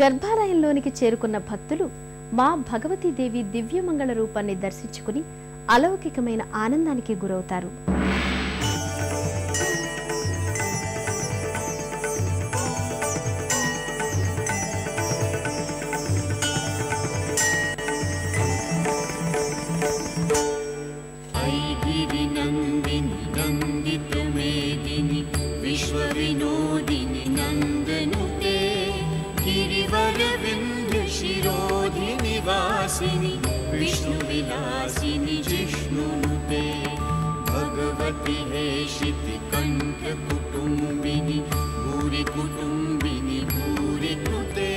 గర్భాలయంలోనికి చేరుకున్న భక్తులు మా భగవతీదేవి దివ్యమంగళ రూపాన్ని దర్శించుకుని అలౌకికమైన ఆనందానికి గురవుతారు. गिरिवरविन्द्रशिरोधिनि वासिनि विष्णुविलासिनि जिष्णुनुते भगवति हेशिति कण्ठकुटुम्बिनि भूरि कुटुम्बिनि भूरि कृते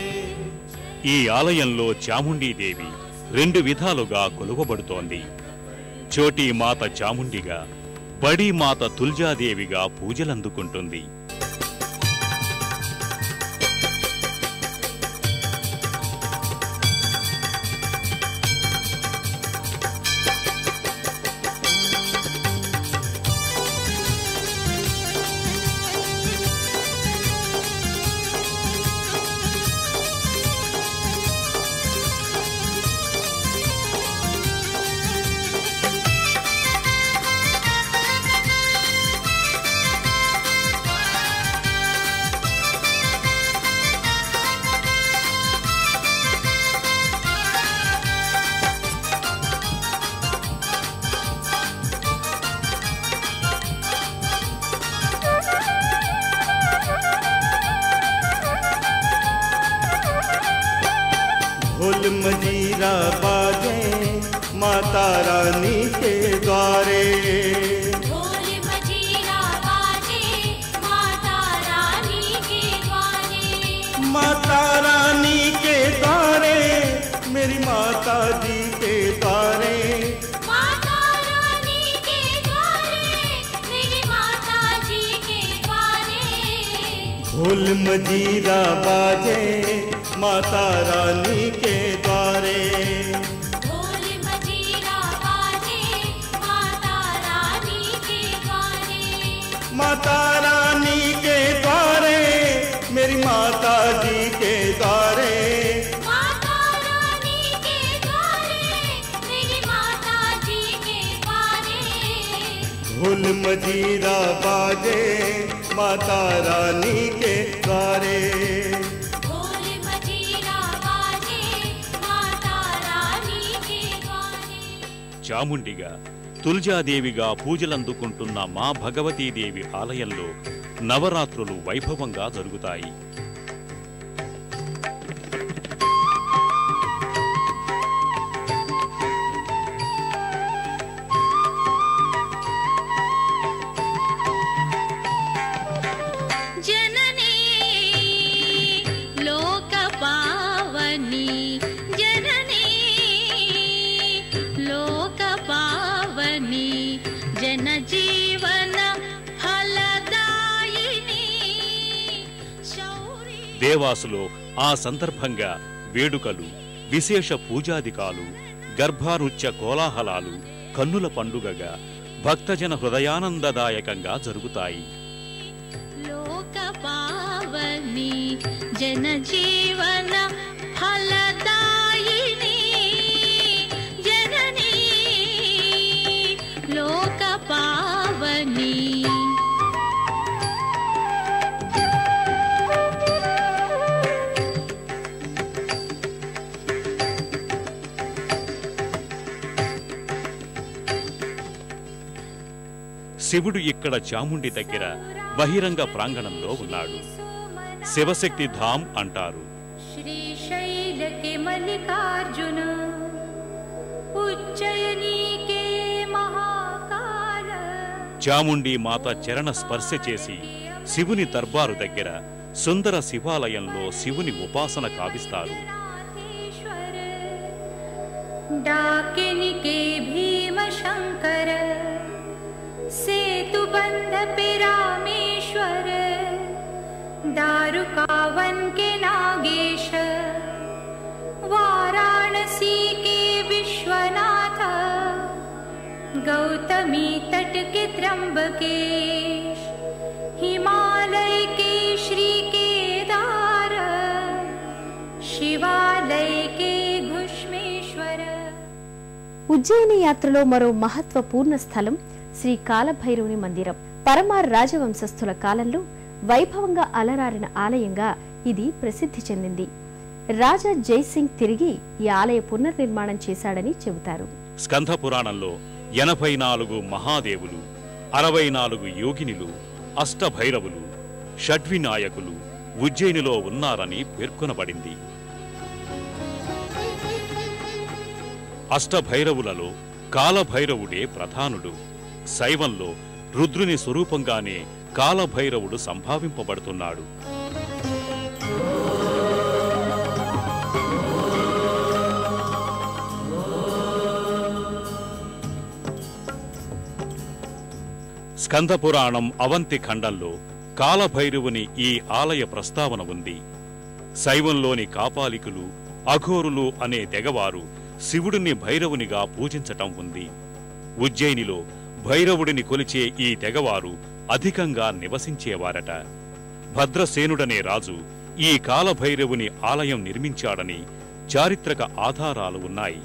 ఈ ఆలయంలో చాముండీదేవి రెండు విధాలుగా కొలువబడుతోంది చోటీ మాత చాముండిగా బడీ మాత తుల్జాదేవిగా పూజలందుకుంటుంది घंटा बाजे माता रानी के द्वारे। माता रानी के द्वारे मेरी माता जी के द्वारे। ढोल मजीरा बाजे माता रानी के द्वारे। माता रानी के द्वारे। मेरी माता जी के द्वारे। भूल मजीरा बाजे माता रानी के द्वारे। చాముండిగా తుల్జాదేవిగా పూజలందుకుంటున్న మా భగవతీదేవి ఆలయంలో నవరాత్రులు వైభవంగా జరుగుతాయి. దేవాసులో ఆ సందర్భంగా వేడుకలు విశేష పూజాధికాలు గర్భారుచ్య కోలాహలాలు కన్నుల పండుగగా భక్తజన హృదయానందదాయకంగా జరుగుతాయి. జన జీవన ఫల శివుడు ఇక్కడ చాముండి దగ్గర బహిరంగ ప్రాంగణంలో ఉన్నాడు. శివశక్తి ధామ్ అంటారు. చాముండి మాత చరణ స్పర్శ చేసి శివుని దర్బారు దగ్గర సుందర శివాలయంలో శివుని ఉపాసన కావిస్తారు. డాకినికి భీమ శంకర भीम शंकर सेतु बंध पे रामेश्वर दारुकावन के नागेश वाराणसी के विश्वनाथ गौतमी तट के त्र्यंबकेश हिमालय के श्री केदार शिवालयके घुष्मेश्वर ఉజ్జయిని యాత్రలో మరో మహత్వపూర్ణ స్థలం శ్రీ కాలభైరవుని మందిరం. పరమార్ రాజవంశస్థుల కాలంలో వైభవంగా అలరారిన ఆలయంగా ఇది ప్రసిద్ధి చెందింది. రాజా జైసింగ్ తిరిగి ఈ ఆలయ పునర్నిర్మాణం చేశాడని చెబుతారు. స్కంధ పురాణంలో ఎనభై నాలుగు మహాదేవులు అరవై నాలుగు యోగినులు అష్టభైరవులు షడ్వినాయకులు ఉజ్జయినిలో ఉన్నారని పేర్కొనబడింది. అష్టభైరవులలో కాలభైరవుడే ప్రధానుడు. శైవంలో రుద్రుని స్వరూపంగానే కాలభైరవుడు సంభావింపబడుతున్నాడు. స్కందపురాణం అవంతి ఖండంలో కాలభైరవుని ఈ ఆలయ ప్రస్తావన ఉంది. శైవంలోని కాపాలికులు అఘోరులు అనే తెగవారు శివుడిని భైరవునిగా పూజించటం ఉంది. ఉజ్జయినిలో భైరవుడిని కొలిచే ఈ తెగవారు అధికంగా నివసించేవారట. భద్రసేనుడనే రాజు ఈ కాలభైరవుని ఆలయం నిర్మించాడని చారిత్రక ఆధారాలు ఉన్నాయి.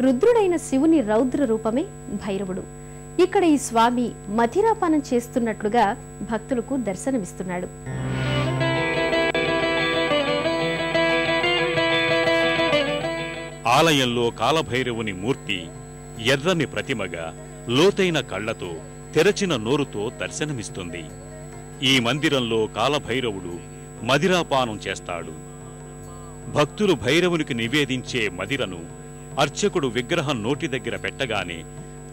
రుద్రుడైన శివుని రౌద్ర రూపమే భైరవుడు. ఇక్కడ ఈ స్వామి మధిరాపానం చేస్తున్నట్లుగా భక్తులకు దర్శనమిస్తున్నాడు. ఆలయంలో కాలభైరవుని మూర్తి ఎర్రని ప్రతిమగా లోతైన కళ్ళతో తెరచిన నోరుతో దర్శనమిస్తుంది. ఈ మందిరంలో కాలభైరవుడు మదిరాపానం చేస్తాడు. భక్తులు భైరవునికి నివేదించే మదిరను అర్చకుడు విగ్రహం నోటి దగ్గర పెట్టగానే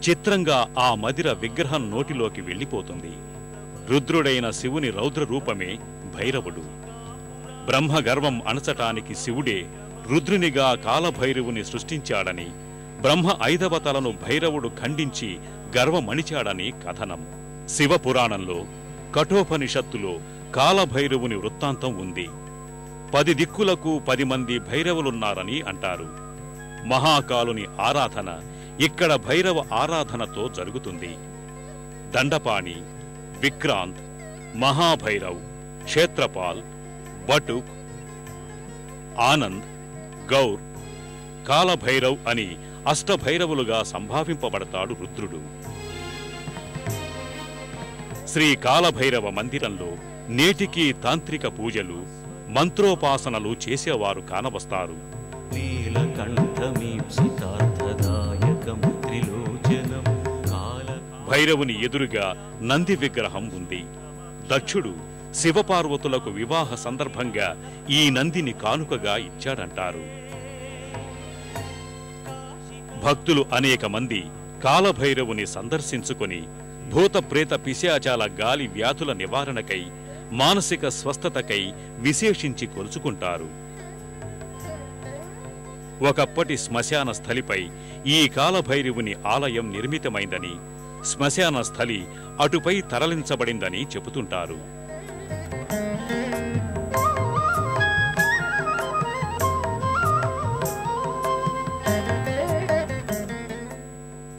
చిత్రంగా ఆ మదిర విగ్రహం నోటిలోకి వెళ్ళిపోతుంది. రుద్రుడైన శివుని రౌద్ర రూపమే భైరవుడు. బ్రహ్మగర్వం అణచటానికి శివుడే రుద్రునిగా కాలభైరవుని సృష్టించాడని బ్రహ్మ ఐదవతలను భైరవుడు ఖండించి గర్వమణిచాడని కథనం. శివపురాణంలో కఠోపనిషత్తులో కాలభైరవుని వృత్తాంతం ఉంది. పది దిక్కులకు పది మంది భైరవులున్నారని అంటారు. మహాకాలుని ఆరాధన ఇక్కడ భైరవ ఆరాధనతో జరుగుతుంది. దండపాణి విక్రాంత్ మహాభైరవ్ క్షేత్రపాల్ బటుక్ ఆనంద్ గౌర్ కాలభైరవ్ అని అష్టభైరవులుగా సంభావింపబడతాడు రుద్రుడు. శ్రీ కాలభైరవ మందిరంలో నేటికీ తాంత్రిక పూజలు మంత్రోపాసనలు చేసేవారు కానవస్తారు. నీలకంఠమీప్సితార్థదాయకం భైరవుని ఎదురుగా నంది విగ్రహం ఉంది. దక్షుడు శివపార్వతులకు వివాహ సందర్భంగా ఈ నందిని కానుకగా ఇచ్చాడంటారు. భక్తులు అనేక మంది కాలభైరవుని సందర్శించుకుని భూత ప్రేత పిశాచాల గాలి వ్యాధుల నివారణకై మానసిక స్వస్థతకై విశేషించి కొలుచుకుంటారు. ఒకప్పటి శ్మశాన స్థలిపై ఈ కాలభైరవుని ఆలయం నిర్మితమైందని శ్మశాన స్థలి అటుపై తరలించబడిందని చెబుతుంటారు.